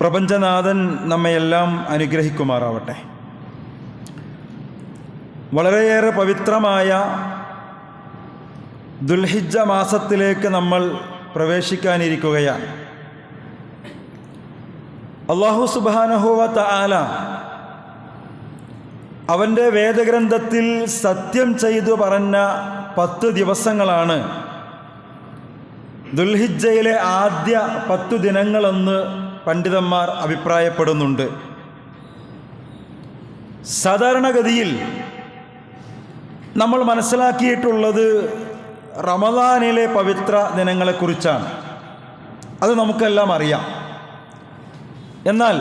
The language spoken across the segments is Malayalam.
പ്രപഞ്ചനാഥൻ നമ്മയെല്ലാം അനുഗ്രഹിക്കുമാറാവട്ടെ. വളരെയേറെ പവിത്രമായ ദുൽഹിജ മാസത്തിലേക്ക് നമ്മൾ പ്രവേശിക്കാനിരിക്കുകയാണ്. അള്ളാഹു സുബാനഹുവ തആല അവന്റെ വേദഗ്രന്ഥത്തിൽ സത്യം ചെയ്തു പറഞ്ഞ പത്ത് ദിവസങ്ങളാണ് ദുൽഹിജയിലെ ആദ്യ പത്തു ദിനങ്ങളെന്ന് പണ്ഡിതന്മാർ അഭിപ്രായപ്പെടുന്നുണ്ട്. സാധാരണഗതിയിൽ നമ്മൾ മനസ്സിലാക്കിയിട്ടുള്ളത് റമദാനിലെ പവിത്ര ദിനങ്ങളെക്കുറിച്ചാണ്. അത് നമുക്കെല്ലാം അറിയാം. എന്നാൽ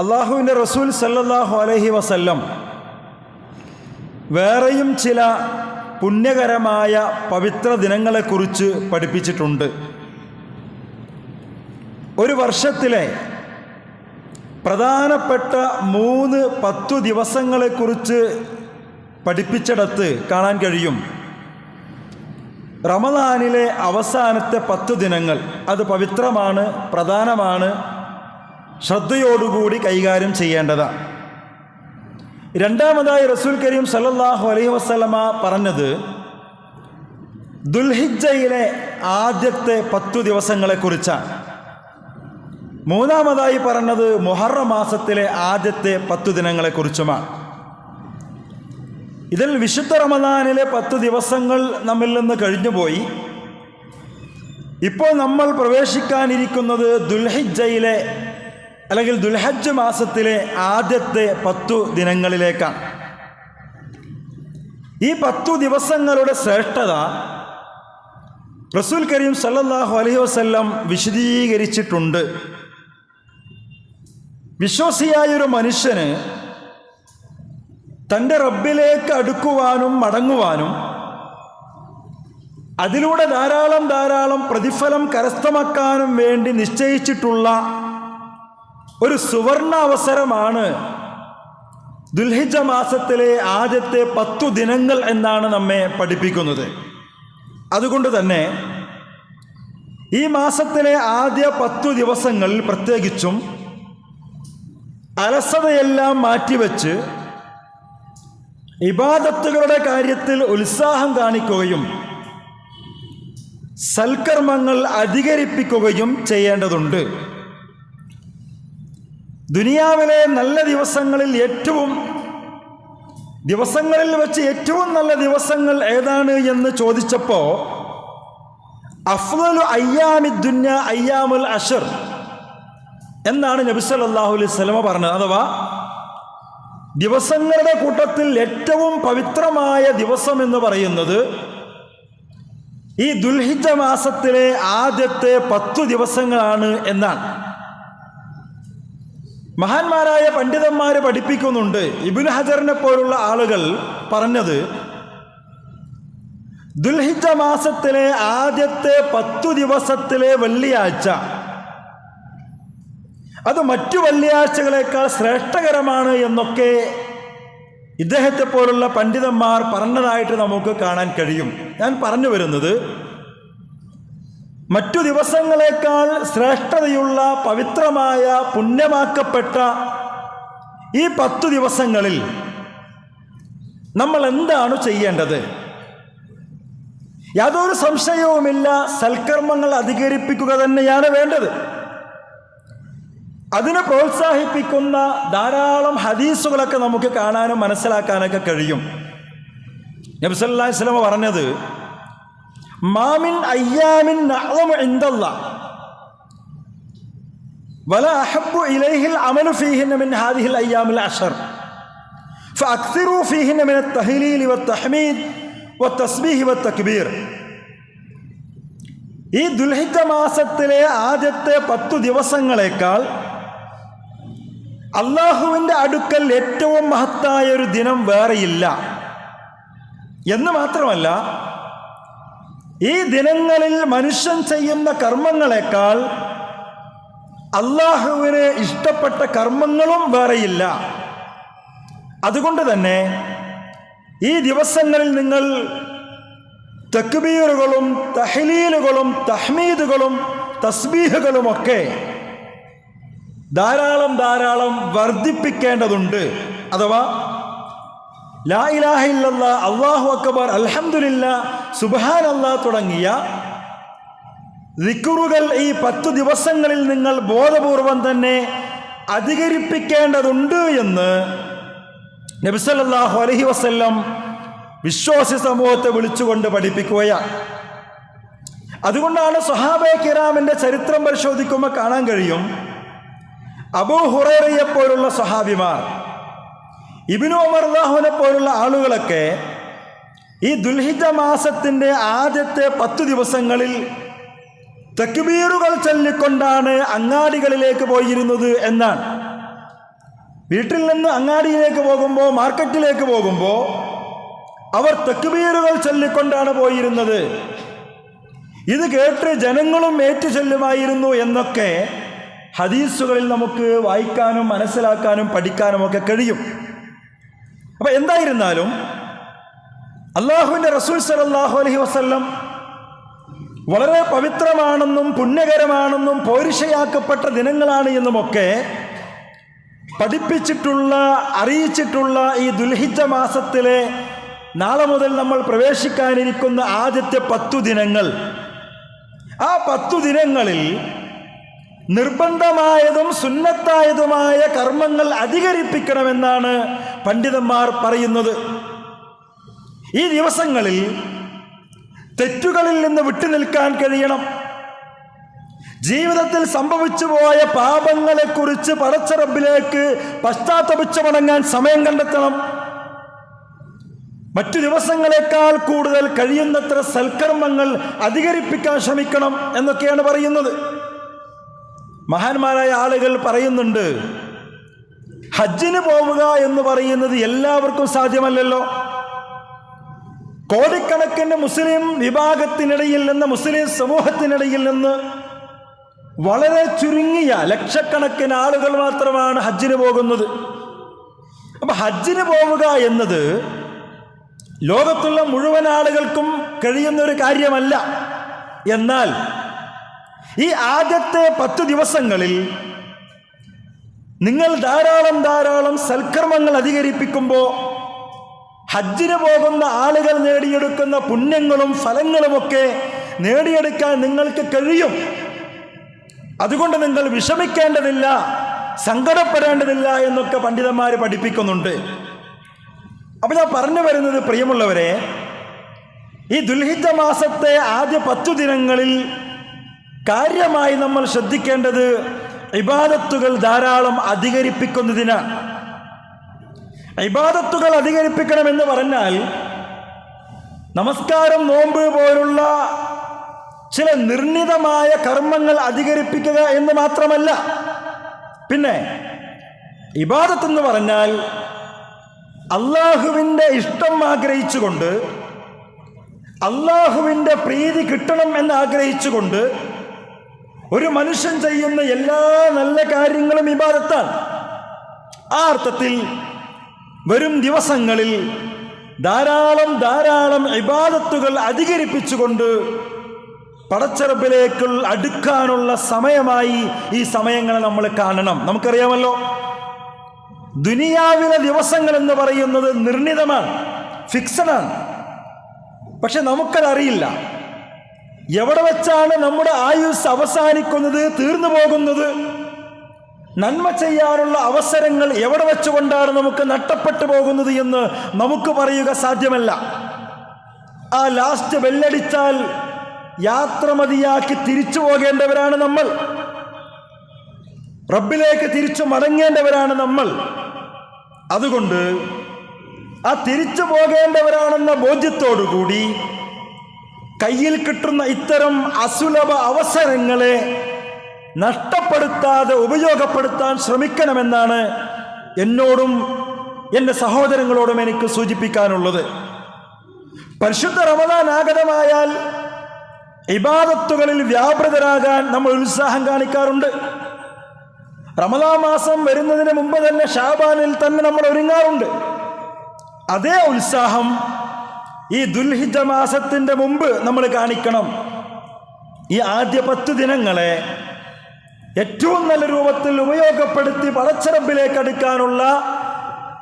അള്ളാഹുവിന്റെ റസൂൽ സല്ലാഹു അലഹി വസല്ലം വേറെയും ചില പുണ്യകരമായ പവിത്ര ദിനങ്ങളെക്കുറിച്ച് പഠിപ്പിച്ചിട്ടുണ്ട്. ഒരു വർഷത്തിലെ പ്രധാനപ്പെട്ട മൂന്ന് പത്തു ദിവസങ്ങളെക്കുറിച്ച് പഠിപ്പിച്ചിടത്ത് കാണാൻ കഴിയും. റമദാനിലെ അവസാനത്തെ പത്തു ദിനങ്ങൾ അത് പവിത്രമാണ് പ്രധാനമാണ് ശ്രദ്ധയോടുകൂടി കൈകാര്യം ചെയ്യേണ്ടതാണ് രണ്ടാമതായി റസൂൽ കരീം സല്ലാഹു അലൈഹി വസല്ലമ പറഞ്ഞത് ദുൽഹിജയിലെ ആദ്യത്തെ പത്തു ദിവസങ്ങളെക്കുറിച്ചാണ്. മൂന്നാമതായി പറഞ്ഞത് മുഹറ മാസത്തിലെ ആദ്യത്തെ പത്തു ദിനങ്ങളെക്കുറിച്ചുമാണ്. ഇതിൽ വിശുദ്ധ റമദാനിലെ പത്ത് ദിവസങ്ങൾ നമ്മിൽ നിന്ന് കഴിഞ്ഞുപോയി. ഇപ്പോൾ നമ്മൾ പ്രവേശിക്കാനിരിക്കുന്നത് ദുൽഹിജയിലെ അല്ലെങ്കിൽ ദുൽഹജ് മാസത്തിലെ ആദ്യത്തെ പത്തു ദിനങ്ങളിലേക്കാണ്. ഈ പത്തു ദിവസങ്ങളുടെ ശ്രേഷ്ഠത റസൂൽ കരീം സല്ലാഹു അലഹി വസല്ലം വിശദീകരിച്ചിട്ടുണ്ട്. വിശ്വാസിയായൊരു മനുഷ്യന് തന്റെ റബ്ബിലേക്ക് അടുക്കുവാനും മടങ്ങുവാനും അതിലൂടെ ധാരാളം ധാരാളം പ്രതിഫലം കരസ്ഥമാക്കാനും വേണ്ടി നിശ്ചയിച്ചിട്ടുള്ള ഒരു സുവർണ അവസരമാണ് ദുൽഹിജ മാസത്തിലെ ആദ്യത്തെ പത്തു ദിനങ്ങൾ എന്നാണ് നമ്മെ പഠിപ്പിക്കുന്നത്. അതുകൊണ്ട് തന്നെ ഈ മാസത്തിലെ ആദ്യ പത്തു ദിവസങ്ങളിൽ പ്രത്യേകിച്ചും അലസതയെല്ലാം മാറ്റിവെച്ച് ഇബാദത്തുകളുടെ കാര്യത്തിൽ ഉത്സാഹം കാണിക്കുകയും സൽക്കർമ്മങ്ങൾ അധികരിപ്പിക്കുകയും ചെയ്യേണ്ടതുണ്ട്. ദുനിയാവിലെ നല്ല ദിവസങ്ങളിൽ ഏറ്റവും ദിവസങ്ങളിൽ വെച്ച് ഏറ്റവും നല്ല ദിവസങ്ങൾ ഏതാണ് എന്ന് ചോദിച്ചപ്പോൾ അഫ്ലു അയ്യാമി ദുന്യ അയ്യാമുൽ അഷർ എന്നാണ് നബി സല്ലല്ലാഹു അലൈഹി സ്വലമ പറഞ്ഞത് അഥവാ ദിവസങ്ങളുടെ കൂട്ടത്തിൽ ഏറ്റവും പവിത്രമായ ദിവസം എന്ന് പറയുന്നത് ഈ ദുൽഹിജ മാസത്തിലെ ആദ്യത്തെ പത്തു ദിവസങ്ങളാണ് എന്നാണ്. മഹാന്മാരായ പണ്ഡിതന്മാർ പഠിപ്പിക്കുന്നുണ്ട്. ഇബിൻ ഹജറിനെ പോലുള്ള ആളുകൾ പറഞ്ഞത് ദുൽഹിജ മാസത്തിലെ ആദ്യത്തെ പത്തു ദിവസത്തിലെ വെള്ളിയാഴ്ച അത് മറ്റു വെള്ളിയാഴ്ചകളേക്കാൾ ശ്രേഷ്ഠകരമാണ് എന്നൊക്കെ ഇദ്ദേഹത്തെ പോലുള്ള പണ്ഡിതന്മാർ പറഞ്ഞതായിട്ട് നമുക്ക് കാണാൻ കഴിയും. ഞാൻ പറഞ്ഞു വരുന്നത് മറ്റു ദിവസങ്ങളെക്കാൾ ശ്രേഷ്ഠതയുള്ള പവിത്രമായ പുണ്യമാക്കപ്പെട്ട ഈ പത്തു ദിവസങ്ങളിൽ നമ്മൾ എന്താണ് ചെയ്യേണ്ടത്? യാതൊരു സംശയവുമില്ല സൽക്കർമ്മങ്ങൾ അധികരിപ്പിക്കുക തന്നെയാണ് വേണ്ടത്. അതിനെ പ്രോത്സാഹിപ്പിക്കുന്ന ധാരാളം ഹദീസുകളൊക്കെ നമുക്ക് കാണാനും മനസ്സിലാക്കാനൊക്കെ കഴിയും നബ്സല്ലാ വസ്ലമ പറഞ്ഞത് മാമിൻ അയ്യാമിൻ എന്തല്ല വല അഹബു ഇലൈഹിൽ അമലു ഫീഹിൻ മിൻ ഹാദിഹിൽ അയ്യാമിൽ അഷർ فأكثروا فيهن من التهليل والتحميد والتسبيح والتكبير ഈ ദുൽഹിജ മാസത്തിലെ ആദ്യത്തെ പത്തു ദിവസങ്ങളെക്കാൾ അള്ളാഹുവിന്റെ അടുക്കൽ ഏറ്റവും മഹത്തായ ഒരു ദിനം വേറെയില്ല. എന്ന് മാത്രമല്ല ഈ ദിനങ്ങളിൽ മനുഷ്യൻ ചെയ്യുന്ന കർമ്മങ്ങളെക്കാൾ അള്ളാഹുവിന് ഇഷ്ടപ്പെട്ട കർമ്മങ്ങളും വേറെയില്ല. അതുകൊണ്ട് തന്നെ ഈ ദിവസങ്ങളിൽ നിങ്ങൾ തക്ബീറുകളും തഹലീലുകളും തഹ്മീദുകളും തസ്ബീഹുകളുമൊക്കെ ധാരാളം ധാരാളം വർദ്ധിപ്പിക്കേണ്ടതുണ്ട്. അഥവാ ലാ ഇലാഹ അള്ളാഹു അക്ബർ അലഹമുല്ല സുബാൻ അല്ലാ തുടങ്ങിയ ദിക്കുറുകൾ ഈ പത്ത് ദിവസങ്ങളിൽ നിങ്ങൾ ബോധപൂർവം തന്നെ അധികരിപ്പിക്കേണ്ടതുണ്ട് എന്ന് നബിസല്ലാഹു അലഹി വസ്ല്ലം വിശ്വാസി സമൂഹത്തെ വിളിച്ചുകൊണ്ട് പഠിപ്പിക്കുകയാണ്. അതുകൊണ്ടാണ് സഹാബെ കിറാമിന്റെ ചരിത്രം പരിശോധിക്കുമ്പോൾ കാണാൻ കഴിയും അബൂ ഹുറേറയെ പോലുള്ള സഹാബിമാർ ഇബിനു ഉമർ അള്ളാഹുവിനെ പോലുള്ള ആളുകളൊക്കെ ഈ ദുൽഹിജ മാസത്തിന്റെ ആദ്യത്തെ പത്തു ദിവസങ്ങളിൽ തെക്കുബീറുകൾ ചൊല്ലിക്കൊണ്ടാണ് അങ്ങാടികളിലേക്ക് പോയിരുന്നത് എന്നാണ്. വീട്ടിൽ നിന്ന് അങ്ങാടിയിലേക്ക് പോകുമ്പോൾ മാർക്കറ്റിലേക്ക് പോകുമ്പോൾ അവർ തെക്കുബീറുകൾ ചൊല്ലിക്കൊണ്ടാണ് പോയിരുന്നത്. ഇത് കേട്ട് ജനങ്ങളും ഏറ്റു ചൊല്ലുമായിരുന്നു എന്നൊക്കെ ഹദീസുകളിൽ നമുക്ക് വായിക്കാനും മനസ്സിലാക്കാനും പഠിക്കാനും ഒക്കെ കഴിയും. അപ്പൊ എന്തായിരുന്നാലും അള്ളാഹുവിന്റെ റസൂൽ സലാഹു അലഹി വസ്ല്ലം വളരെ പവിത്രമാണെന്നും പുണ്യകരമാണെന്നും പോരിഷയാക്കപ്പെട്ട ദിനങ്ങളാണ് എന്നുമൊക്കെ പഠിപ്പിച്ചിട്ടുള്ള അറിയിച്ചിട്ടുള്ള ഈ ദുൽഹിജ മാസത്തിലെ നാളെ മുതൽ നമ്മൾ പ്രവേശിക്കാനിരിക്കുന്ന ആദ്യത്തെ പത്തു ദിനങ്ങൾ. ആ പത്തു ദിനങ്ങളിൽ നിർബന്ധമായതും സുന്നത്തായതുമായ കർമ്മങ്ങൾ അധികരിപ്പിക്കണമെന്നാണ് പണ്ഡിതന്മാർ പറയുന്നത്. ഈ ദിവസങ്ങളിൽ തെറ്റുകളിൽ നിന്ന് വിട്ടുനിൽക്കാൻ കഴിയണം. ജീവിതത്തിൽ സംഭവിച്ചു പോയ പാപങ്ങളെക്കുറിച്ച് പടച്ചറബിലേക്ക് പശ്ചാത്തപിച്ചു മടങ്ങാൻ സമയം കണ്ടെത്തണം. മറ്റു ദിവസങ്ങളെക്കാൾ കൂടുതൽ കഴിയുന്നത്ര സൽക്കർമ്മങ്ങൾ അധികരിപ്പിക്കാൻ ശ്രമിക്കണം എന്നൊക്കെയാണ് പറയുന്നത്. മഹാന്മാരായ ആളുകൾ പറയുന്നുണ്ട് ഹജ്ജിന് പോവുക എന്ന് പറയുന്നത് എല്ലാവർക്കും സാധ്യമല്ലല്ലോ. കോടിക്കണക്കിന് മുസ്ലിം വിഭാഗത്തിനിടയിൽ നിന്ന് മുസ്ലിം സമൂഹത്തിനിടയിൽ നിന്ന് വളരെ ചുരുങ്ങിയ ലക്ഷക്കണക്കിന് ആളുകൾ മാത്രമാണ് ഹജ്ജിന് പോകുന്നത്. അപ്പൊ ഹജ്ജിന് പോവുക എന്നത് ലോകത്തുള്ള മുഴുവൻ ആളുകൾക്കും കഴിയുന്ന ഒരു കാര്യമല്ല. എന്നാൽ ഈ ആദ്യത്തെ പത്തു ദിവസങ്ങളിൽ നിങ്ങൾ ധാരാളം ധാരാളം സൽക്കർമ്മങ്ങൾ അധികരിപ്പിക്കുമ്പോൾ ഹജ്ജിന് പോകുന്ന ആളുകൾ നേടിയെടുക്കുന്ന പുണ്യങ്ങളും ഫലങ്ങളുമൊക്കെ നേടിയെടുക്കാൻ നിങ്ങൾക്ക് കഴിയും. അതുകൊണ്ട് നിങ്ങൾ വിഷമിക്കേണ്ടതില്ല സങ്കടപ്പെടേണ്ടതില്ല എന്നൊക്കെ പണ്ഡിതന്മാർ പഠിപ്പിക്കുന്നുണ്ട്. അപ്പൊ ഞാൻ പറഞ്ഞു വരുന്നത് പ്രിയമുള്ളവരെ ഈ ദുൽഹിജ മാസത്തെ ആദ്യ പത്തു ദിനങ്ങളിൽ കാര്യമായി നമ്മൾ ശ്രദ്ധിക്കേണ്ടത് ഇബാദത്തുകൾ ധാരാളം അധികരിപ്പിക്കുന്നതിനാണ് ഇബാദത്തുകൾ അധികരിപ്പിക്കണമെന്ന് പറഞ്ഞാൽ നമസ്കാരം നോമ്പ് പോലുള്ള ചില നിർണിതമായ കർമ്മങ്ങൾ അധികരിപ്പിക്കുക എന്ന് മാത്രമല്ല. പിന്നെ ഇബാദത്ത് എന്ന് പറഞ്ഞാൽ അള്ളാഹുവിന്റെ ഇഷ്ടം ആഗ്രഹിച്ചുകൊണ്ട് അള്ളാഹുവിന്റെ പ്രീതി കിട്ടണം എന്ന് ആഗ്രഹിച്ചുകൊണ്ട് ഒരു മനുഷ്യൻ ചെയ്യുന്ന എല്ലാ നല്ല കാര്യങ്ങളും ഇബാദത്താണ്. ആ അർത്ഥത്തിൽ വരും ദിവസങ്ങളിൽ ധാരാളം ധാരാളം ഇബാദത്തുകൾ അധികരിപ്പിച്ചുകൊണ്ട് പടച്ചറപ്പിലേക്ക് അടുക്കാനുള്ള സമയമായി ഈ സമയങ്ങളെ നമ്മൾ കാണണം. നമുക്കറിയാമല്ലോ ദുനിയാവിലെ ദിവസങ്ങൾ എന്ന് പറയുന്നത് നിർണിതമാണ് ഫിക്സഡാണ് പക്ഷെ നമുക്കതറിയില്ല. എവിടെ വെച്ചാണ് നമ്മുടെ ആയുസ് അവസാനിക്കുന്നത് തീർന്നു പോകുന്നത്? നന്മ ചെയ്യാനുള്ള അവസരങ്ങൾ എവിടെ വെച്ചുകൊണ്ടാണ് നമുക്ക് നഷ്ടപ്പെട്ടു പോകുന്നത് എന്ന് നമുക്ക് പറയുക സാധ്യമല്ല. ആ ലാസ്റ്റ് ബെല്ലടിച്ചാൽ യാത്ര മതിയാക്കി തിരിച്ചു പോകേണ്ടവരാണ് നമ്മൾ. റബ്ബിലേക്ക് തിരിച്ചു മടങ്ങേണ്ടവരാണ് നമ്മൾ. അതുകൊണ്ട് ആ തിരിച്ചു പോകേണ്ടവരാണെന്ന ബോധ്യത്തോടുകൂടി കയ്യിൽ കിട്ടുന്ന ഇത്തരം അസുലഭ അവസരങ്ങളെ നഷ്ടപ്പെടുത്താതെ ഉപയോഗപ്പെടുത്താൻ ശ്രമിക്കണമെന്നാണ് എന്നോടും എന്റെ സഹോദരങ്ങളോടും എനിക്ക് സൂചിപ്പിക്കാനുള്ളത്. പരിശുദ്ധ റമദാൻ ആഗതമായാൽ ഇബാദത്തുകളിൽ വ്യാപൃതരാകാൻ നമ്മൾ ഉത്സാഹം കാണിക്കാറുണ്ട്. റമദാ മാസം വരുന്നതിന് മുമ്പ് തന്നെ ഷാബാനിൽ തന്നെ നമ്മൾ ഒരുങ്ങാറുണ്ട്. അതേ ഉത്സാഹം ഈ ദുൽഹിജ മാസത്തിന്റെ മുമ്പ് നമ്മൾ കാണിക്കണം. ഈ ആദ്യ പത്ത് ദിനങ്ങളെ ഏറ്റവും നല്ല രൂപത്തിൽ ഉപയോഗപ്പെടുത്തി പടച്ചറമ്പിലേക്ക് അടുക്കാനുള്ള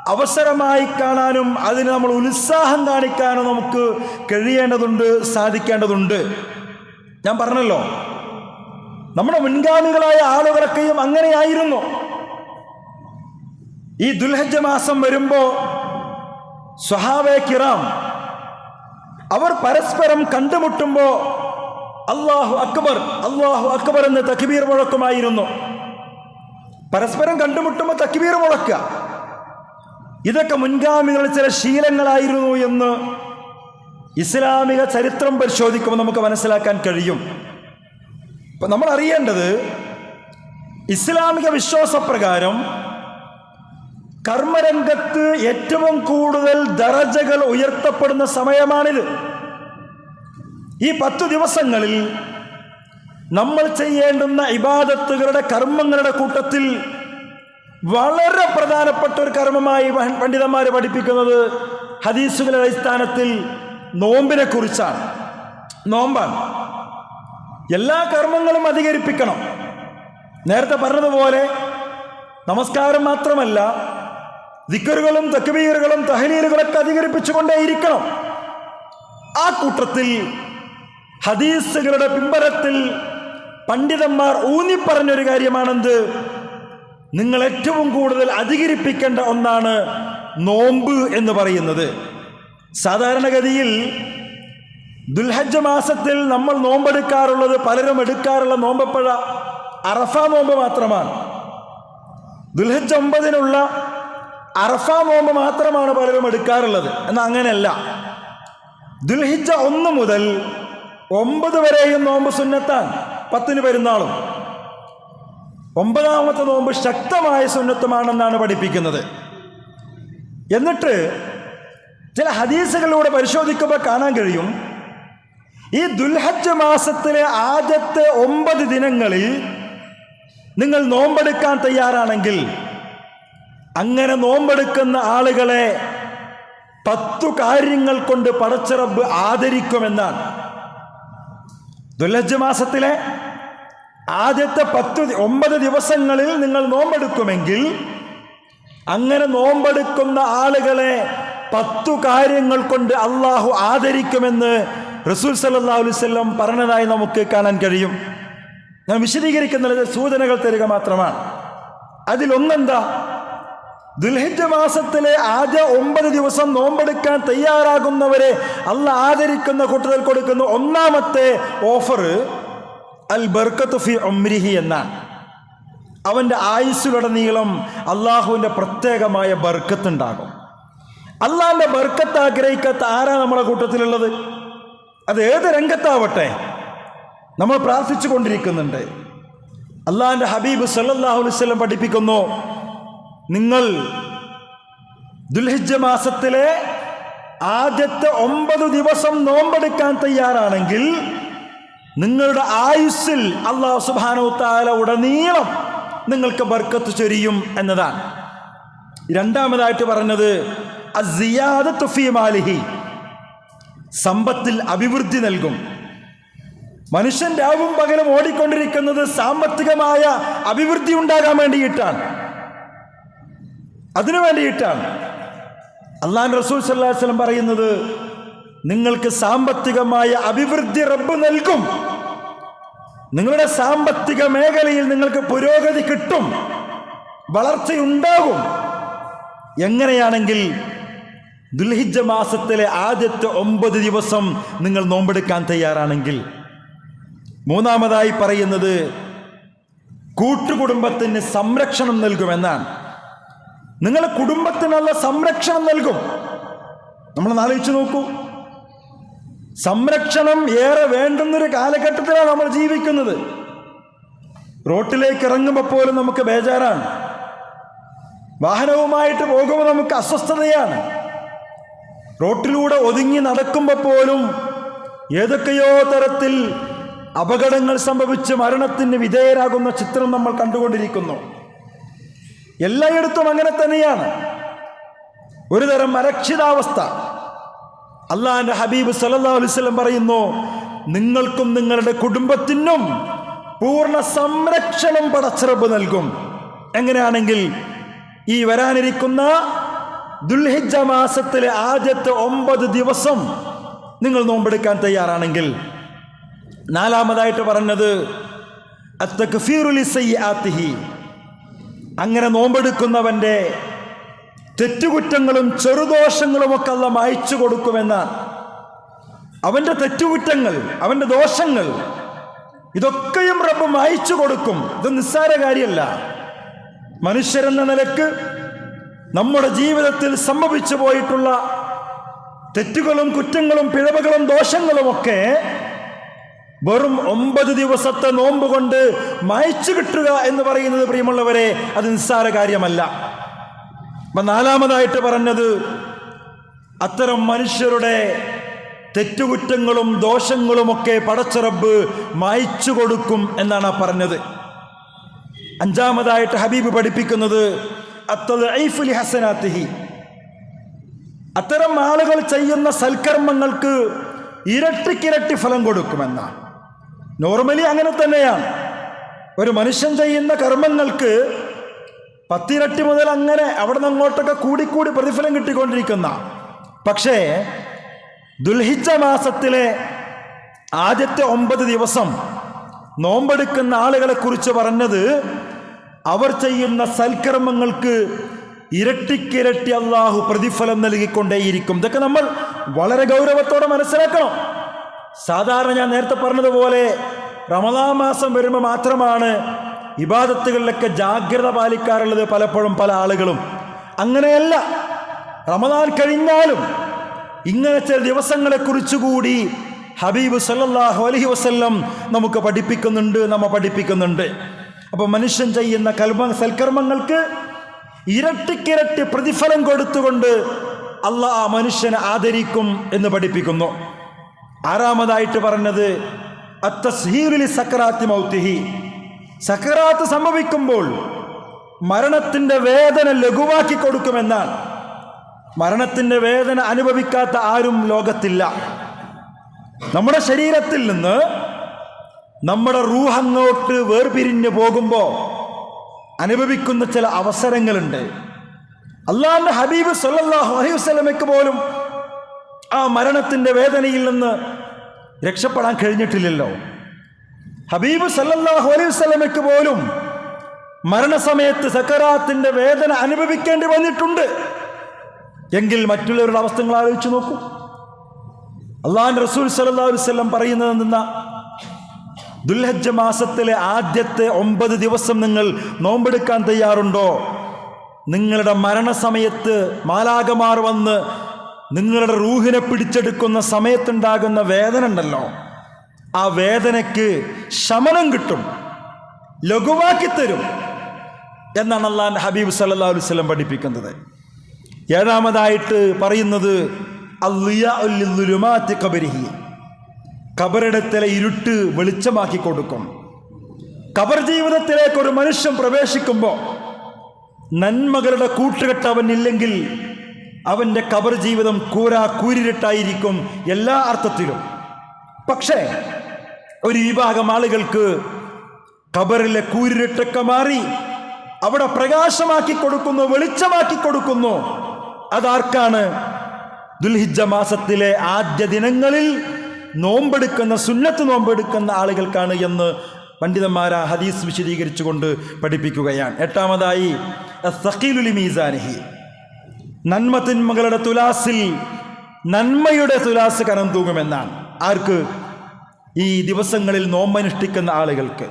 അവസരമായി കാണാനും അതിന് നമ്മൾ ഉത്സാഹം കാണിക്കാനും നമുക്ക് കഴിയേണ്ടതുണ്ട് സാധിക്കേണ്ടതുണ്ട്. ഞാൻ പറഞ്ഞല്ലോ നമ്മുടെ മുൻഗാമികളായ ആളുകളൊക്കെയും അങ്ങനെയായിരുന്നു. ഈ ദുൽഹജ്ജ മാസം വരുമ്പോൾ സ്വഹാവേ കിറാം അവർ പരസ്പരം കണ്ടുമുട്ടുമ്പോ അള്ളാഹു അക്ബർ അള്ളാഹു അക്ബർ എന്ന് തക്ബീർ മുഴക്കുമായിരുന്നു. പരസ്പരം കണ്ടുമുട്ടുമ്പോൾ തക്ബീർ മുഴക്കുക ഇതൊക്കെ മുൻഗാമികളുടെ ചില ശീലങ്ങളായിരുന്നു എന്ന് ഇസ്ലാമിക ചരിത്രം പരിശോധിക്കുമ്പോൾ നമുക്ക് മനസ്സിലാക്കാൻ കഴിയും. ഇപ്പം നമ്മൾ അറിയേണ്ടത് ഇസ്ലാമിക വിശ്വാസപ്രകാരം കർമ്മരംഗത്ത് ഏറ്റവും കൂടുതൽ ദറജകൾ ഉയർത്തപ്പെടുന്ന സമയമാണിത്. ഈ പത്തു ദിവസങ്ങളിൽ നമ്മൾ ചെയ്യേണ്ടുന്ന ഇബാദത്തുകളുടെ കർമ്മങ്ങളുടെ കൂട്ടത്തിൽ വളരെ പ്രധാനപ്പെട്ട ഒരു കർമ്മമായി പണ്ഡിതന്മാർ പഠിപ്പിക്കുന്നത് ഹദീസുകളുടെ അടിസ്ഥാനത്തിൽ നോമ്പിനെ കുറിച്ചാണ്. നോമ്പാണ്. എല്ലാ കർമ്മങ്ങളും അധികരിപ്പിക്കണം. നേരത്തെ പറഞ്ഞതുപോലെ നമസ്കാരം മാത്രമല്ല ദിക്കറുകളും തക്കബീറുകളും തഹലീലുകളൊക്കെ അധികരിപ്പിച്ചുകൊണ്ടേയിരിക്കണം. ആ കൂട്ടത്തിൽ ഹദീസുകളുടെ പിമ്പലത്തിൽ പണ്ഡിതന്മാർ ഊന്നിപ്പറഞ്ഞൊരു കാര്യമാണെന്ത്? നിങ്ങൾ ഏറ്റവും കൂടുതൽ അധികരിപ്പിക്കേണ്ട ഒന്നാണ് നോമ്പ് എന്ന് പറയുന്നത്. സാധാരണഗതിയിൽ ദുൽഹജ്ജ മാസത്തിൽ നമ്മൾ നോമ്പെടുക്കാറുള്ളത് പലരും എടുക്കാറുള്ള നോമ്പപ്പഴ അറഫ നോമ്പ് മാത്രമാണ്. ദുൽഹജ്ജ ഒമ്പതിനുള്ള അറഫ നോമ്പ് മാത്രമാണ് പലരും എടുക്കാറുള്ളത്. എന്നാൽ അങ്ങനെയല്ല. ദുൽഹിജ ഒന്ന് മുതൽ ഒമ്പത് വരെയും നോമ്പ് സുന്നത്താൻ പത്തിന് പെരുന്നാളും. ഒമ്പതാമത്തെ നോമ്പ് ശക്തമായ സുന്നത്തുമാണെന്നാണ് പഠിപ്പിക്കുന്നത്. എന്നിട്ട് ചില ഹദീസുകളിലൂടെ പരിശോധിക്കുമ്പോൾ കാണാൻ കഴിയും. ഈ ദുൽഹജ്ജ് മാസത്തിലെ ആദ്യത്തെ ഒമ്പത് ദിനങ്ങളിൽ നിങ്ങൾ നോമ്പെടുക്കാൻ തയ്യാറാണെങ്കിൽ അങ്ങനെ നോമ്പെടുക്കുന്ന ആളുകളെ പത്തു കാര്യങ്ങൾ കൊണ്ട് പടച്ചിറബ് ആദരിക്കുമെന്നാണ്. ദുലജ് മാസത്തിലെ ആദ്യത്തെ പത്ത് ഒമ്പത് ദിവസങ്ങളിൽ നിങ്ങൾ നോമ്പെടുക്കുമെങ്കിൽ അങ്ങനെ നോമ്പെടുക്കുന്ന ആളുകളെ പത്തു കാര്യങ്ങൾ കൊണ്ട് അള്ളാഹു ആദരിക്കുമെന്ന് റസൂൽ വസല്ലം പറഞ്ഞതായി നമുക്ക് കാണാൻ കഴിയും. ഞാൻ വിശദീകരിക്കുന്നത് സൂചനകൾ തരിക മാത്രമാണ്. അതിലൊന്നെന്താ? ദുൽഹിജ മാസത്തിലെ ആദ്യ ഒമ്പത് ദിവസം നോമ്പെടുക്കാൻ തയ്യാറാകുന്നവരെ അല്ല ആദരിക്കുന്ന കൂട്ടത്തിൽ കൊടുക്കുന്ന ഒന്നാമത്തെ ഓഫർ അൽ ബർക്കത്ത് ഫി ഒമ്രിഹി എന്നാണ് അവന്റെ ആയുസ്സിലുടനീളം അള്ളാഹുവിന്റെ പ്രത്യേകമായ ബർക്കത്ത് ഉണ്ടാകും അള്ളാഹിന്റെ ബർക്കത്ത് ആഗ്രഹിക്കാത്ത ആരാ നമ്മുടെ കൂട്ടത്തിലുള്ളത്? അത് ഏത് രംഗത്താവട്ടെ? നമ്മൾ പ്രാർത്ഥിച്ചു കൊണ്ടിരിക്കുന്നുണ്ട് അള്ളാഹിന്റെ ഹബീബ് വസല്ലം പഠിപ്പിക്കുന്നു നിങ്ങൾ ദുൽഹിജ്ജ മാസത്തിലെ ആദ്യത്തെ ഒമ്പത് ദിവസം നോമ്പെടുക്കാൻ തയ്യാറാണെങ്കിൽ നിങ്ങളുടെ ആയുസ്സിൽ അള്ളാഹു സുബാനു താല ഉടനീളം നിങ്ങൾക്ക് ബർക്കത്ത് ചൊരിയും എന്നതാണ്. രണ്ടാമതായിട്ട് പറഞ്ഞത് അസിയാദ ഫീ മാലിഹി. സമ്പത്തിൽ അഭിവൃദ്ധി നൽകും. മനുഷ്യൻ രാവും പകലും ഓടിക്കൊണ്ടിരിക്കുന്നത് സാമ്പത്തികമായ അഭിവൃദ്ധി ഉണ്ടാകാൻ വേണ്ടിയിട്ടാണ്. അതിനു വേണ്ടിയിട്ടാണ്. അള്ളാൻ റസൂൽ വസല്ലം പറയുന്നത് നിങ്ങൾക്ക് സാമ്പത്തികമായ അഭിവൃദ്ധി റബ്ബ് നൽകും. നിങ്ങളുടെ സാമ്പത്തിക മേഖലയിൽ നിങ്ങൾക്ക് പുരോഗതി കിട്ടും. വളർച്ചയുണ്ടാകും. എങ്ങനെയാണെങ്കിൽ ദുൽഹിജ മാസത്തിലെ ആദ്യത്തെ ഒമ്പത് ദിവസം നിങ്ങൾ നോമ്പെടുക്കാൻ തയ്യാറാണെങ്കിൽ മൂന്നാമതായി പറയുന്നത് കൂട്ടുകുടുംബത്തിന് സംരക്ഷണം നൽകുമെന്നാണ്. നിങ്ങൾ കുടുംബത്തിനുള്ള സംരക്ഷണം നൽകും. നമ്മൾ ആലോചിച്ച് നോക്കൂ. സംരക്ഷണം ഏറെ വേണ്ടുന്നൊരു കാലഘട്ടത്തിലാണ് നമ്മൾ ജീവിക്കുന്നത്. റോട്ടിലേക്ക് ഇറങ്ങുമ്പോൾ പോലും നമുക്ക് ബേജാറാണ്. വാഹനവുമായിട്ട് പോകുമ്പോൾ നമുക്ക് അസ്വസ്ഥതയാണ്. റോട്ടിലൂടെ ഒതുങ്ങി നടക്കുമ്പോൾ പോലും ഏതൊക്കെയോ തരത്തിൽ അപകടങ്ങൾ സംഭവിച്ച് മരണത്തിന് വിധേയരാകുന്ന ചിത്രം നമ്മൾ കണ്ടുകൊണ്ടിരിക്കുന്നു. എല്ലായിടത്തും അങ്ങനെ തന്നെയാണ്. ഒരു തരം അരക്ഷിതാവസ്ഥ. അള്ളാഹാന്റെ ഹബീബ് വസല്ലം പറയുന്നു നിങ്ങൾക്കും നിങ്ങളുടെ കുടുംബത്തിനും പൂർണ സംരക്ഷണം പടച്ചിറപ്പ് നൽകും. എങ്ങനെയാണെങ്കിൽ ഈ വരാനിരിക്കുന്ന ദുൽഹിജ മാസത്തിലെ ആദ്യത്തെ ഒമ്പത് ദിവസം നിങ്ങൾ നോമ്പെടുക്കാൻ തയ്യാറാണെങ്കിൽ നാലാമതായിട്ട് പറഞ്ഞത് അത്തക്ഫീറുലി സയ്യാത്തിഹി. അങ്ങനെ നോമ്പെടുക്കുന്നവന്റെ തെറ്റുകുറ്റങ്ങളും ചെറുദോഷങ്ങളും ഒക്കെ അല്ല മായ്ച്ചു കൊടുക്കുമെന്ന അവന്റെ തെറ്റുകുറ്റങ്ങൾ അവന്റെ ദോഷങ്ങൾ ഇതൊക്കെയും റബ്ബ് മായ്ച്ചു കൊടുക്കും. ഇത് നിസ്സാര കാര്യമല്ല മനുഷ്യരെന്ന നിലയ്ക്ക് നമ്മുടെ ജീവിതത്തിൽ സംഭവിച്ചു പോയിട്ടുള്ള തെറ്റുകളും കുറ്റങ്ങളും പിഴവുകളും ദോഷങ്ങളും ഒക്കെ വെറും ഒമ്പത് ദിവസത്തെ നോമ്പ് കൊണ്ട് മയച്ചു കിട്ടുക എന്ന് പറയുന്നത് പ്രിയമുള്ളവരെ അത് നിസ്സാര കാര്യമല്ല. അപ്പൊ നാലാമതായിട്ട് പറഞ്ഞത് അത്തരം മനുഷ്യരുടെ തെറ്റുകുറ്റങ്ങളും ദോഷങ്ങളുമൊക്കെ പടച്ചറബ് മായ്ച്ചു കൊടുക്കും എന്നാണ് പറഞ്ഞത്. അഞ്ചാമതായിട്ട് ഹബീബ് പഠിപ്പിക്കുന്നത് അത്തരം ആളുകൾ ചെയ്യുന്ന സൽക്കർമ്മങ്ങൾക്ക് ഇരട്ടിക്കിരട്ടി ഫലം കൊടുക്കുമെന്നാണ്. നോർമലി അങ്ങനെ തന്നെയാണ് ഒരു മനുഷ്യൻ ചെയ്യുന്ന കർമ്മങ്ങൾക്ക് പത്തിരട്ടി മുതൽ അങ്ങനെ അവിടെ നിന്ന് അങ്ങോട്ടൊക്കെ കൂടിക്കൂടി പ്രതിഫലം കിട്ടിക്കൊണ്ടിരിക്കുന്ന. പക്ഷേ ദുൽഹിച്ച മാസത്തിലെ ആദ്യത്തെ ഒമ്പത് ദിവസം നോമ്പെടുക്കുന്ന ആളുകളെ കുറിച്ച് പറഞ്ഞത് അവർ ചെയ്യുന്ന സൽക്കർമ്മങ്ങൾക്ക് ഇരട്ടിക്കിരട്ടി അള്ളാഹു പ്രതിഫലം നൽകിക്കൊണ്ടേയിരിക്കും. ഇതൊക്കെ നമ്മൾ വളരെ ഗൗരവത്തോടെ മനസ്സിലാക്കണം. സാധാരണ ഞാൻ നേരത്തെ പറഞ്ഞതുപോലെ റമദാ മാസം വരുമ്പോൾ മാത്രമാണ് ഇബാദത്തുകളിലൊക്കെ ജാഗ്രത പാലിക്കാറുള്ളത് പലപ്പോഴും പല ആളുകളും. അങ്ങനെയല്ല റമദാൻ കഴിഞ്ഞാലും ഇങ്ങനെ ചില ദിവസങ്ങളെ കുറിച്ചുകൂടി ഹബീബ് സല്ലാഹു അലഹി വസ്ല്ലം നമുക്ക് പഠിപ്പിക്കുന്നുണ്ട് നമ്മ പഠിപ്പിക്കുന്നുണ്ട്. അപ്പോൾ മനുഷ്യൻ ചെയ്യുന്ന കൽമ സൽക്കർമ്മങ്ങൾക്ക് ഇരട്ടിക്കിരട്ടി പ്രതിഫലം കൊടുത്തുകൊണ്ട് അള്ളാഹ് ആ മനുഷ്യനെ ആദരിക്കും എന്ന് പഠിപ്പിക്കുന്നു. ആറാമതായിട്ട് പറഞ്ഞത് അത്തസ്ഹീറിലി സക്കറാത്തി മൗത്തിഹി. സക്കറാത്ത് സംഭവിക്കുമ്പോൾ മരണത്തിന്റെ വേദന ലഘുവാക്കി കൊടുക്കുമെന്നാണ്. മരണത്തിന്റെ വേദന അനുഭവിക്കാത്ത ആരും ലോകത്തില്ല. നമ്മുടെ ശരീരത്തിൽ നിന്ന് നമ്മുടെ റൂഹങ്ങോട്ട് വേർപിരിഞ്ഞു പോകുമ്പോൾ അനുഭവിക്കുന്ന ചില അവസരങ്ങളുണ്ട്. അള്ളാഹിന്റെ ഹബീബ് സല്ലാഹു അലൈഹി പോലും ആ മരണത്തിന്റെ വേദനയിൽ നിന്ന് രക്ഷപ്പെടാൻ കഴിഞ്ഞിട്ടില്ലല്ലോ. ഹബീബ് സല്ലല്ലാഹു അലൈഹി സ്വലമയ്ക്ക് പോലും മരണസമയത്ത് സക്കറാത്തിന്റെ വേദന അനുഭവിക്കേണ്ടി വന്നിട്ടുണ്ട്. എങ്കിൽ മറ്റുള്ളവരുടെ അവസ്ഥ ആലോചിച്ചു നോക്കൂ. അള്ളാൻ റസൂൽ അലൈഹി വസല്ലം പറയുന്നത് നിന്ന ദുൽഹജ്ജ മാസത്തിലെ ആദ്യത്തെ ഒമ്പത് ദിവസം നിങ്ങൾ നോമ്പെടുക്കാൻ തയ്യാറുണ്ടോ? നിങ്ങളുടെ മരണസമയത്ത് മാലാകമാർ വന്ന് നിങ്ങളുടെ റൂഹിനെ പിടിച്ചെടുക്കുന്ന സമയത്തുണ്ടാകുന്ന വേദന ഉണ്ടല്ലോ ആ വേദനയ്ക്ക് ശമനം കിട്ടും. ലഘുവാക്കി തരും. എന്നാണ് അള്ളാൻ ഹബീബ് സല്ലാ അലുസ്ലം പഠിപ്പിക്കുന്നത്. ഏഴാമതായിട്ട് പറയുന്നത് അല്ലുമാത്തി കബരിഹി കബറിടത്തിലെ ഇരുട്ട് വെളിച്ചമാക്കി കൊടുക്കും. കബർ ജീവിതത്തിലേക്ക് ഒരു മനുഷ്യൻ പ്രവേശിക്കുമ്പോൾ നന്മകളുടെ കൂട്ടുകെട്ട് അവനില്ലെങ്കിൽ അവന്റെ കബർ ജീവിതം കൂരാ കൂരിരട്ടായിരിക്കും എല്ലാ അർത്ഥത്തിലും. പക്ഷേ ഒരു വിഭാഗം ആളുകൾക്ക് കബറിലെ കൂരിരട്ടൊക്കെ മാറി അവിടെ പ്രകാശമാക്കി കൊടുക്കുന്നു വെളിച്ചമാക്കി കൊടുക്കുന്നു. അതാർക്കാണ് ദുൽഹിജ മാസത്തിലെ ആദ്യ ദിനങ്ങളിൽ നോമ്പെടുക്കുന്ന സുന്നത്ത് നോമ്പെടുക്കുന്ന ആളുകൾക്കാണ് എന്ന് പണ്ഡിതന്മാർ ആ ഹദീസ് വിശദീകരിച്ചുകൊണ്ട് പഠിപ്പിക്കുകയാണ്. എട്ടാമതായി സഖീലുലി മീസാനിഹി. നന്മ തിന്മകളുടെ തുലാസിൽ നന്മയുടെ തുലാസ് കനം തൂങ്ങുമെന്നാണ്. ആർക്ക്? ഈ ദിവസങ്ങളിൽ നോമ്പനുഷ്ഠിക്കുന്ന ആളുകൾക്ക്.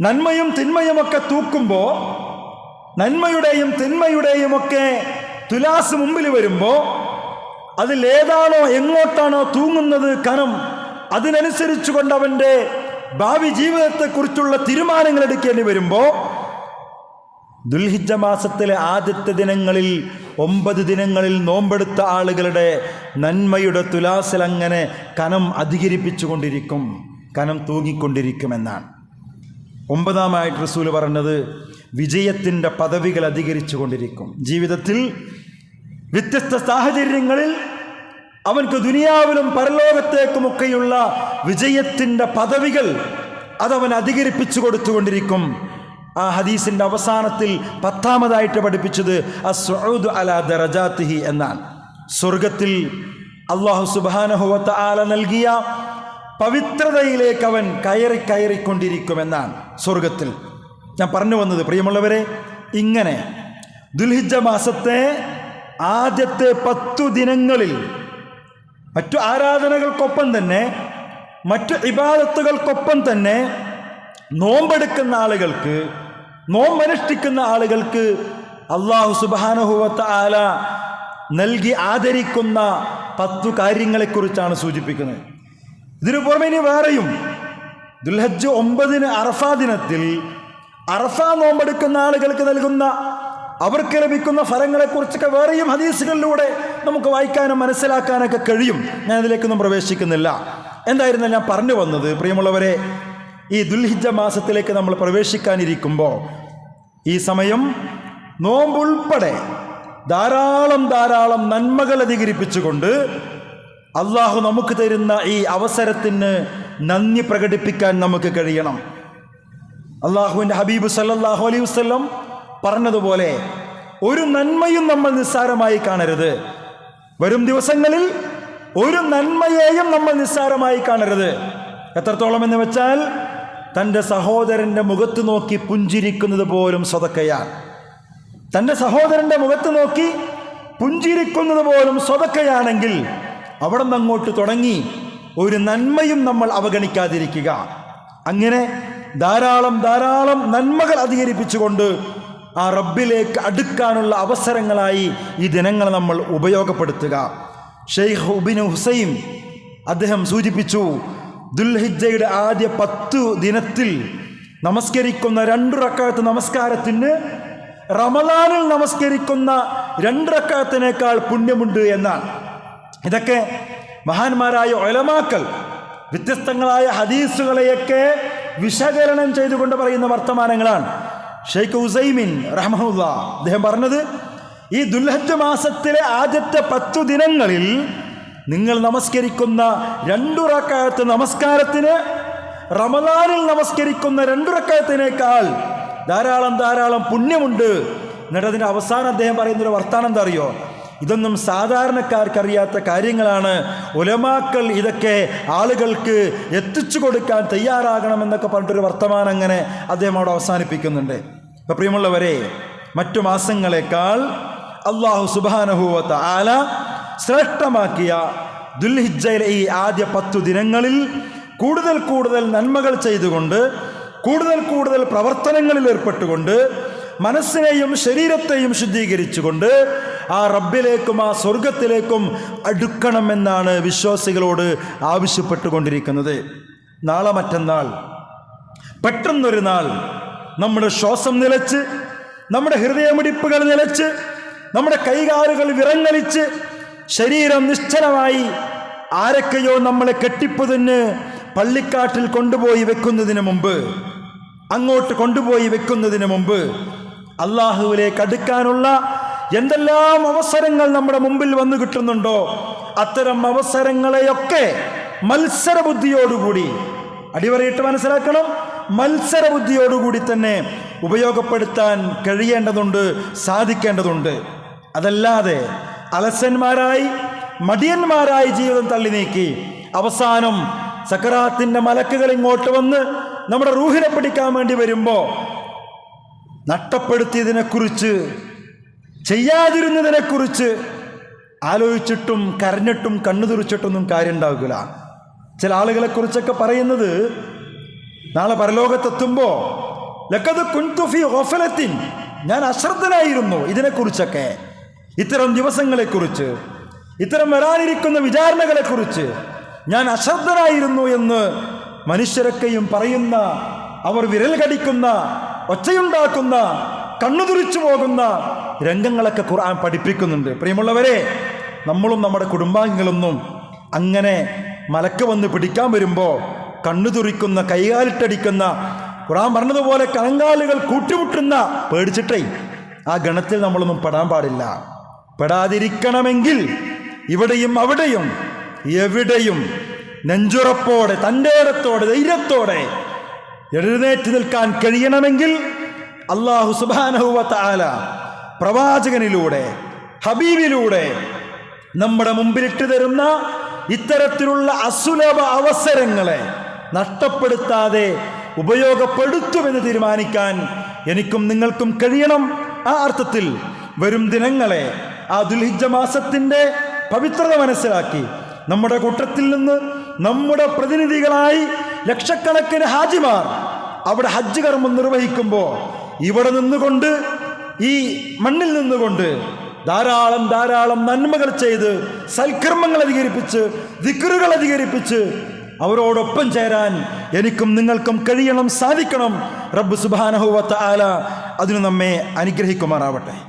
നന്മയും തിന്മയുമൊക്കെ തൂക്കുമ്പോൾ നന്മയുടെയും തിന്മയുടെയും ഒക്കെ തുലാസ് മുമ്പിൽ വരുമ്പോൾ അതിലേതാണോ എങ്ങോട്ടാണോ തൂങ്ങുന്നത് കനം അതിനനുസരിച്ച് കൊണ്ട് അവന്റെ ഭാവി ജീവിതത്തെക്കുറിച്ചുള്ള തീരുമാനങ്ങൾ എടുക്കേണ്ടി വരുമ്പോൾ ദുൽഹിജ മാസത്തിലെ ആദ്യത്തെ ദിനങ്ങളിൽ ഒമ്പത് ദിനങ്ങളിൽ നോമ്പെടുത്ത ആളുകളുടെ നന്മയുടെ തുലാസിൽ അങ്ങനെ കനം അധികരിപ്പിച്ചുകൊണ്ടിരിക്കും കനം തൂങ്ങിക്കൊണ്ടിരിക്കുമെന്നാണ്. ഒമ്പതാമായിട്ട് റസൂൽ പറഞ്ഞത് വിജയത്തിന്റെ പദവികൾ അധികരിച്ചു കൊണ്ടിരിക്കും ജീവിതത്തിൽ വ്യത്യസ്ത സാഹചര്യങ്ങളിൽ അവൻക്ക് ദുനിയാവിലും പരലോകത്തേക്കുമൊക്കെയുള്ള വിജയത്തിന്റെ പദവികൾ അതവൻ അധികരിപ്പിച്ചു കൊടുത്തുകൊണ്ടിരിക്കും. ആ ഹദീസിന്റെ അവസാനത്തിൽ പത്താമതായിട്ട് പഠിപ്പിച്ചത് അസ്ഉദ് അലാ ദറജാത്തിഹി എന്നാണ്. സ്വർഗത്തിൽ അള്ളാഹു സുബാനഹുവത്ത ആല നൽകിയ പവിത്രതയിലേക്ക് അവൻ കയറി കയറിക്കൊണ്ടിരിക്കുമെന്നാണ് സ്വർഗത്തിൽ. ഞാൻ പറഞ്ഞു വന്നത് പ്രിയമുള്ളവരെ ഇങ്ങനെ ദുൽഹിജ മാസത്തെ ആദ്യത്തെ പത്തു ദിനങ്ങളിൽ മറ്റു ആരാധനകൾക്കൊപ്പം തന്നെ മറ്റു ഇബാദത്തുകൾക്കൊപ്പം തന്നെ നോമ്പെടുക്കുന്ന ആളുകൾക്ക് നോമ്പനുഷ്ഠിക്കുന്ന ആളുകൾക്ക് അള്ളാഹു സുബാനുഹുവത്ത ആല നൽകി ആദരിക്കുന്ന പത്തു കാര്യങ്ങളെക്കുറിച്ചാണ് സൂചിപ്പിക്കുന്നത്. ഇതിനു പുറമെ ഇനി വേറെയും. ദുൽഹജ്ജ് ഒമ്പതിന് അറഫ ദിനത്തിൽ അറഫ നോമ്പെടുക്കുന്ന ആളുകൾക്ക് നൽകുന്ന അവർക്ക് ലഭിക്കുന്ന ഫലങ്ങളെക്കുറിച്ചൊക്കെ വേറെയും ഹദീസുകളിലൂടെ നമുക്ക് വായിക്കാനും മനസ്സിലാക്കാനൊക്കെ കഴിയും. ഞാൻ അതിലേക്കൊന്നും പ്രവേശിക്കുന്നില്ല. എന്തായിരുന്നു ഞാൻ പറഞ്ഞു വന്നത് പ്രിയമുള്ളവരെ ഈ ദുൽഹിജ മാസത്തിലേക്ക് നമ്മൾ പ്രവേശിക്കാനിരിക്കുമ്പോൾ ഈ സമയം നോമ്പുൾപ്പെടെ ധാരാളം ധാരാളം നന്മകൾ അധികരിപ്പിച്ചുകൊണ്ട് അള്ളാഹു നമുക്ക് തരുന്ന ഈ അവസരത്തിന് നന്ദി പ്രകടിപ്പിക്കാൻ നമുക്ക് കഴിയണം. അള്ളാഹുവിന്റെ ഹബീബ് സല്ലാഹു അലൈഹി വസല്ലം പറഞ്ഞതുപോലെ ഒരു നന്മയും നമ്മൾ നിസ്സാരമായി കാണരുത്. വരും ദിവസങ്ങളിൽ ഒരു നന്മയെയും നമ്മൾ നിസ്സാരമായി കാണരുത്. എത്രത്തോളം എന്ന് വെച്ചാൽ തന്റെ സഹോദരന്റെ മുഖത്ത് നോക്കി പുഞ്ചിരിക്കുന്നത് പോലും സ്വതക്കയാണ്. തന്റെ സഹോദരന്റെ മുഖത്ത് നോക്കി പുഞ്ചിരിക്കുന്നത് പോലും സ്വതക്കയാണെങ്കിൽ അവിടെ അങ്ങോട്ട് തുടങ്ങി ഒരു നന്മയും നമ്മൾ അവഗണിക്കാതിരിക്കുക. അങ്ങനെ ധാരാളം ധാരാളം നന്മകൾ അധികരിപ്പിച്ചുകൊണ്ട് ആ റബ്ബിലേക്ക് അടുക്കാനുള്ള അവസരങ്ങളായി ഈ ദിനങ്ങൾ നമ്മൾ ഉപയോഗപ്പെടുത്തുക. ഷെയ്ഖ് ഉബിൻ ഹുസൈൻ അദ്ദേഹം സൂചിപ്പിച്ചു ദുൽഹിജയുടെ ആദ്യ പത്തു ദിനത്തിൽ നമസ്കരിക്കുന്ന രണ്ടു റക്കാലത്ത് നമസ്കാരത്തിന് റമദാനിൽ നമസ്കരിക്കുന്ന രണ്ട് റക്കാലത്തിനേക്കാൾ പുണ്യമുണ്ട് എന്നാണ്. ഇതൊക്കെ മഹാന്മാരായ ഒലമാക്കൾ വ്യത്യസ്തങ്ങളായ ഹദീസുകളെയൊക്കെ വിശകലനം ചെയ്തുകൊണ്ട് പറയുന്ന വർത്തമാനങ്ങളാണ്. ഷെയ്ഖ് ഉസൈമിൻ റഹ്മുല്ല അദ്ദേഹം പറഞ്ഞത് ഈ ദുൽഹജ് മാസത്തിലെ ആദ്യത്തെ പത്തു ദിനങ്ങളിൽ നിങ്ങൾ നമസ്കരിക്കുന്ന രണ്ടു റക്കായത്ത് നമസ്കാരത്തിന് റമദാനിൽ നമസ്കരിക്കുന്ന രണ്ടു റക്കായത്തിനേക്കാൾ ധാരാളം ധാരാളം പുണ്യമുണ്ട്. എന്നിട്ട് അതിന്റെ അവസാനം അദ്ദേഹം പറയുന്നൊരു വർത്താനം എന്താ അറിയോ? ഇതൊന്നും സാധാരണക്കാർക്കറിയാത്ത കാര്യങ്ങളാണ്. ഉലമാക്കൾ ഇതൊക്കെ ആളുകൾക്ക് എത്തിച്ചു കൊടുക്കാൻ തയ്യാറാകണം തയ്യാറാകണമെന്നൊക്കെ പറഞ്ഞിട്ടൊരു വർത്തമാനം അങ്ങനെ അദ്ദേഹം അവിടെ അവസാനിപ്പിക്കുന്നുണ്ട്. അപ്പം പ്രിയമുള്ളവരെ മറ്റു മാസങ്ങളെക്കാൾ അള്ളാഹു സുബാനഹുവത്ത ആല ശ്രേഷ്ഠമാക്കിയ ദുൽഹിജയിലെ ഈ ആദ്യ പത്തു ദിനങ്ങളിൽ കൂടുതൽ കൂടുതൽ നന്മകൾ ചെയ്തുകൊണ്ട് കൂടുതൽ കൂടുതൽ പ്രവർത്തനങ്ങളിൽ ഏർപ്പെട്ടുകൊണ്ട് മനസ്സിനെയും ശരീരത്തെയും ശുദ്ധീകരിച്ചുകൊണ്ട് ആ റബ്ബിലേക്കും ആ സ്വർഗത്തിലേക്കും അടുക്കണമെന്നാണ് വിശ്വാസികളോട് ആവശ്യപ്പെട്ടുകൊണ്ടിരിക്കുന്നത്. നാളെ മറ്റന്നാൾ പെട്ടെന്നൊരു നാൾ നമ്മുടെ ശ്വാസം നിലച്ച് നമ്മുടെ ഹൃദയമിടിപ്പുകൾ നിലച്ച് നമ്മുടെ കൈകാലുകൾ വിറങ്ങലിച്ച് ശരീരം നിശ്ചലമായി ആരൊക്കെയോ നമ്മളെ കെട്ടിപ്പുതിന് പള്ളിക്കാട്ടിൽ കൊണ്ടുപോയി വെക്കുന്നതിന് മുമ്പ് അങ്ങോട്ട് കൊണ്ടുപോയി വെക്കുന്നതിന് മുമ്പ് അള്ളാഹുവിലേക്ക് അടുക്കാനുള്ള എന്തെല്ലാം അവസരങ്ങൾ നമ്മുടെ മുമ്പിൽ വന്നു കിട്ടുന്നുണ്ടോ അത്തരം അവസരങ്ങളെയൊക്കെ മത്സരബുദ്ധിയോടുകൂടി അടിവരയിട്ട് മനസ്സിലാക്കണം മത്സരബുദ്ധിയോടുകൂടി തന്നെ ഉപയോഗപ്പെടുത്താൻ കഴിയേണ്ടതുണ്ട് സാധിക്കേണ്ടതുണ്ട്. അതല്ലാതെ അലസന്മാരായി മടിയന്മാരായി ജീവിതം തള്ളി നീക്കി. അവസാനം സക്കറാത്തിന്റെ മലക്കുകൾ ഇങ്ങോട്ട് വന്ന് നമ്മുടെ റൂഹിനെ പിടിക്കാൻ വേണ്ടി വരുമ്പോൾ നഷ്ടപ്പെടുത്തിയതിനെക്കുറിച്ച് ചെയ്യാതിരുന്നതിനെക്കുറിച്ച് ആലോചിച്ചിട്ടും കരഞ്ഞിട്ടും കണ്ണു തുറിച്ചിട്ടൊന്നും കാര്യം ഉണ്ടാകില്ല ചില ആളുകളെക്കുറിച്ചൊക്കെ പറയുന്നത് നാളെ പരലോകത്തെത്തുമ്പോൾ ലക്കത് കുൻതുഫി ഓഫലത്തിൻ ഞാൻ അശ്രദ്ധനായിരുന്നു ഇതിനെക്കുറിച്ചൊക്കെ. ഇത്തരം ദിവസങ്ങളെക്കുറിച്ച് ഇത്തരം വരാനിരിക്കുന്ന വിചാരണകളെക്കുറിച്ച് ഞാൻ അശ്രദ്ധനായിരുന്നു എന്ന് മനുഷ്യരൊക്കെയും പറയുന്ന അവർ വിരൽ കടിക്കുന്ന ഒച്ചയുണ്ടാക്കുന്ന കണ്ണുതുറിച്ചു പോകുന്ന രംഗങ്ങളൊക്കെ ഖുർആൻ പഠിപ്പിക്കുന്നുണ്ട്. പ്രിയമുള്ളവരെ നമ്മളും നമ്മുടെ കുടുംബാംഗങ്ങളൊന്നും അങ്ങനെ മലക്ക് വന്ന് പിടിക്കാൻ വരുമ്പോൾ കണ്ണുതുറിക്കുന്ന കൈകാലിട്ടടിക്കുന്ന ഖുറാൻ പറഞ്ഞതുപോലെ കണങ്കാലുകൾ കൂട്ടിമുട്ടുന്ന പേടിച്ചിട്ടേ ആ ഗണത്തിൽ നമ്മളൊന്നും പെടാൻ പാടില്ല. പെടാതിരിക്കണമെങ്കിൽ ഇവിടെയും അവിടെയും എവിടെയും നെഞ്ചുറപ്പോടെ തന്റെ ഇടത്തോടെ ധൈര്യത്തോടെ എഴുന്നേറ്റ് നിൽക്കാൻ കഴിയണമെങ്കിൽ അള്ളാഹു സുബാനഹുവത്ത ആല പ്രവാചകനിലൂടെ ഹബീബിലൂടെ നമ്മുടെ മുമ്പിലിട്ട് തരുന്ന ഇത്തരത്തിലുള്ള അസുലഭ അവസരങ്ങളെ നഷ്ടപ്പെടുത്താതെ ഉപയോഗപ്പെടുത്തുമെന്ന് തീരുമാനിക്കാൻ എനിക്കും നിങ്ങൾക്കും കഴിയണം. ആ അർത്ഥത്തിൽ വരും ദിനങ്ങളെ ആ ദുൽഹിജ മാസത്തിന്റെ പവിത്രത മനസ്സിലാക്കി. നമ്മുടെ കൂട്ടത്തിൽ നിന്ന് നമ്മുടെ പ്രതിനിധികളായി ലക്ഷക്കണക്കിന് ഹാജിമാർ അവിടെ ഹജ്ജ് കർമ്മം നിർവഹിക്കുമ്പോൾ ഇവിടെ നിന്നുകൊണ്ട് ഈ മണ്ണിൽ നിന്നുകൊണ്ട് ധാരാളം ധാരാളം നന്മകൾ ചെയ്ത് സൽക്കർമ്മങ്ങൾ അധികരിപ്പിച്ച് ദിക്കറുകൾ അധികരിപ്പിച്ച് അവരോടൊപ്പം ചേരാൻ എനിക്കും നിങ്ങൾക്കും കഴിയണം സാധിക്കണം. റബ്ബ് സുബാനഹുവത്ത ആല അതിന് നമ്മെ അനുഗ്രഹിക്കുമാറാവട്ടെ.